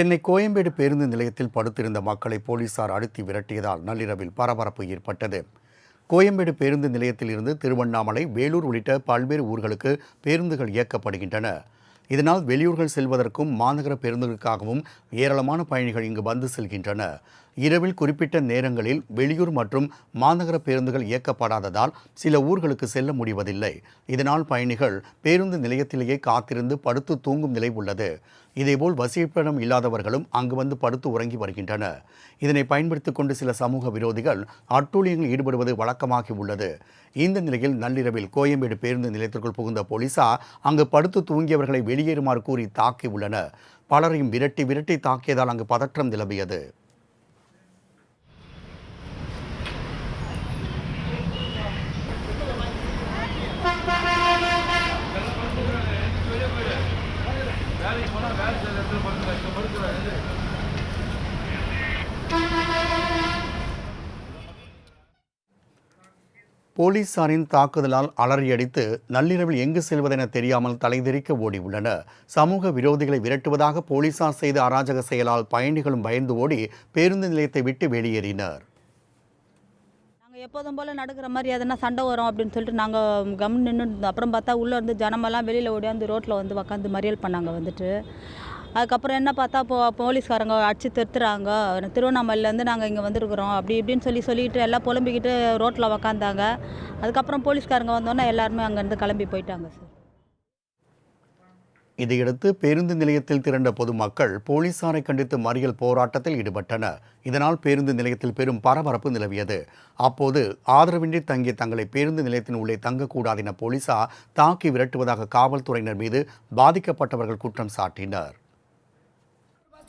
சென்னை கோயம்பேடு பேருந்து நிலையத்தில் படுத்திருந்த மக்களை போலீசார் அழுத்தி விரட்டியதால் நள்ளிரவில் பரபரப்பு ஏற்பட்டது. கோயம்பேடு பேருந்து நிலையத்தில் இருந்து திருவண்ணாமலை வேலூர் உள்ளிட்ட பல்வேறு ஊர்களுக்கு பேருந்துகள் இயக்கப்படுகின்றன. இதனால் வெளியூர்கள் செல்வதற்கும் மாநகர பேருந்துகளுக்காகவும் ஏராளமான பயணிகள் இங்கு வந்து செல்கின்றன இரவில் குறிப்பிட்ட நேரங்களில் வெளியூர் மற்றும் மாநகர பேருந்துகள் இயக்கப்படாததால் சில ஊர்களுக்கு செல்ல முடிவதில்லை. இதனால் பயணிகள் பேருந்து நிலையத்திலேயே காத்திருந்து படுத்து தூங்கும் நிலை உள்ளது. இதேபோல் வசிப்பிடம் இல்லாதவர்களும் அங்கு வந்து படுத்து உறங்கி வருகின்றனர். இதனை பயன்படுத்திக் கொண்டு சில சமூக விரோதிகள் அட்டூழியங்களில் ஈடுபடுவது வழக்கமாகி உள்ளது. இந்த நிலையில் நள்ளிரவில் கோயம்பேடு பேருந்து நிலையத்திற்குள் புகுந்த போலீசார் அங்கு படுத்து தூங்கியவர்களை வெளியேறுமாறு கூறி தாக்கியுள்ளனர். பலரையும் விரட்டி விரட்டி தாக்கியதால் அங்கு பதற்றம் நிலவியது. போலீசாரின் தாக்குதலால் அலறியடித்து நள்ளிரவில் எங்கு செல்வதென தெரியாமல் தலைதெறிக்க ஓடியுள்ளனர். சமூக விரோதிகளை விரட்டுவதாக போலீசார் செய்த அராஜக செயலால் பயணிகளும் பயந்து ஓடி பேருந்து நிலையத்தை விட்டு வெளியேறினர். நாங்கள் எப்போதும் போல் நடக்கிற மாதிரி எதனா சண்டை வரும் அப்படின்னு சொல்லிட்டு நாங்கள் கம் நின்று அப்புறம் பார்த்தா உள்ளே இருந்து ஜனமெல்லாம் வெளியில் ஓடியாந்து ரோட்டில் வந்து உக்காந்து மறியல் பண்ணாங்க வந்துட்டு. அதுக்கப்புறம் என்ன பார்த்தா போ போலீஸ்காரங்க அடிச்சு திருத்துறாங்க. திருவண்ணாமலையிலேருந்து நாங்கள் இங்கே வந்திருக்கிறோம். அப்படி இப்படின்னு சொல்லி சொல்லிட்டு எல்லாம் புலம்பிக்கிட்டு ரோட்டில் உக்காந்தாங்க. அதுக்கப்புறம் போலீஸ்காரங்க வந்தோன்னே எல்லாருமே அங்கேருந்து கிளம்பி போயிட்டாங்க சார் இதையடுத்து பேருந்து நிலையத்தில் திரண்ட பொதுமக்கள் போலீசாரை கண்டித்து மறியல் போராட்டத்தில் ஈடுபட்டனர். இதனால் பேருந்து நிலையத்தில் பெரும் பரபரப்பு நிலவியது. அப்போது ஆதரவின்றி தங்கிய தங்களை பேருந்து நிலையத்தின் உள்ளே தங்கக்கூடாது என போலீசார் தாக்கி விரட்டுவதாக காவல்துறையினர் மீது பாதிக்கப்பட்டவர்கள் குற்றம் சாட்டினர்.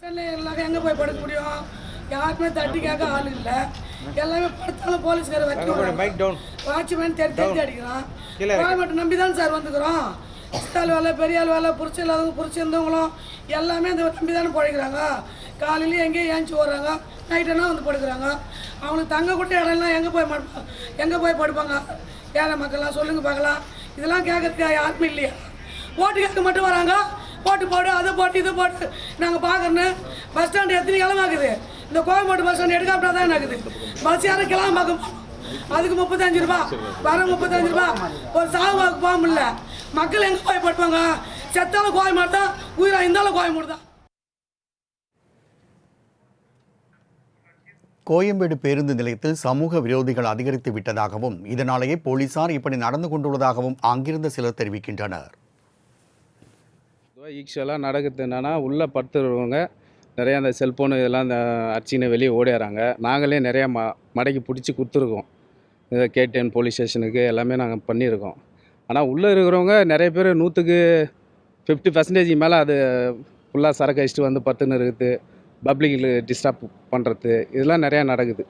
ஸ்டாண்டில் எல்லாரும் எங்கே போய் படுக்க முடியும்? யாருமே தட்டி கேட்க ஆள் இல்லை. எல்லாமே படுத்தாலும் போலீஸ்கார வைக்க வாட்ச்மேன் தேடி தேடி அடிக்கிறான். கோயம்பேட்டை நம்பி தான் சார் வந்துக்கிறோம். சித்தாள் வேலை பெரிய ஆள் வேலை புரிச்சு இல்லாதவங்க புரிச்சு இருந்தவங்களும் எல்லாமே அந்த நம்பி தானே பழைக்கிறாங்க. காலையிலேயே எங்கேயும் ஏஞ்சி ஓடுறாங்க. நைட்டெல்லாம் வந்து படுக்கிறாங்க. அவங்களுக்கு தங்க கூட இடம்லாம் எங்கே போய் மடுப்பாங்க எங்கே போய் படுப்பாங்க? ஏழை மக்கள்லாம் சொல்லுங்க பார்க்கலாம். இதெல்லாம் கேட்கறதுக்கு யாருமே இல்லையா? ஓட்டு கேட்க மட்டும் வராங்க. போட்டு போடு அதை போட்டு இதை போட்டு. நாங்கள் பார்க்கணும் பஸ் ஸ்டாண்டு எத்தனை கிளம்பாக்குது இந்த கோயம்பேடு பஸ் ஸ்டாண்டு எடுக்காமட்டா தான் ஆகுது பஸ் யாரும் கிளம்ப பார்க்க அதுக்கு முப்பத்தஞ்சு ரூபா. வர முப்பத்தஞ்சு ரூபா. ஒரு சாகுபாக்கு போக முடியல. மக்கள் எங்கே போய் படுப்பாங்க? செத்தாலும் கோயம்பேடு தான் உயிராக இருந்தாலும் கோயம்பேடு தான். கோயம்பேடு பேருந்து நிலையத்தில் சமூக விரோதிகள் அதிகரித்து விட்டதாகவும் இதனாலேயே போலீசார் இப்படி நடந்து கொண்டுள்ளதாகவும் அங்கிருந்த சிலர் தெரிவிக்கின்றனர். ஈக்ஷுவலாக நடக்குது என்னென்னா உள்ளே படுத்துறவங்க நிறையா அந்த செல்ஃபோனு இதெல்லாம் அந்த அடிச்சின்னு வெளியே ஓடிடுறாங்க நாங்களே நிறையா ம மடக்கி பிடிச்சி கொடுத்துருக்கோம். இதை கேடிஎன் போலீஸ் ஸ்டேஷனுக்கு எல்லாமே நாங்கள் பண்ணியிருக்கோம் ஆனால் உள்ளே இருக்கிறவங்க நிறைய பேர் நூற்றுக்கு ஃபிஃப்டி பர்சன்டேஜ் மேலே அது ஃபுல்லாக சரக்கு அடிச்சுட்டு வந்து பத்துன்னு இருக்குது. பப்ளிக்கில் டிஸ்டர்ப் பண்ணுறது இதெல்லாம் நிறையா நடக்குது.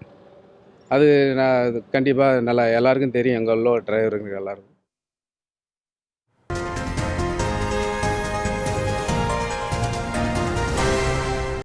அது நான் கண்டிப்பாக நல்லா எல்லாருக்கும் தெரியும். எங்கள் உள்ள டிரைவருங்க எல்லாருக்கும்.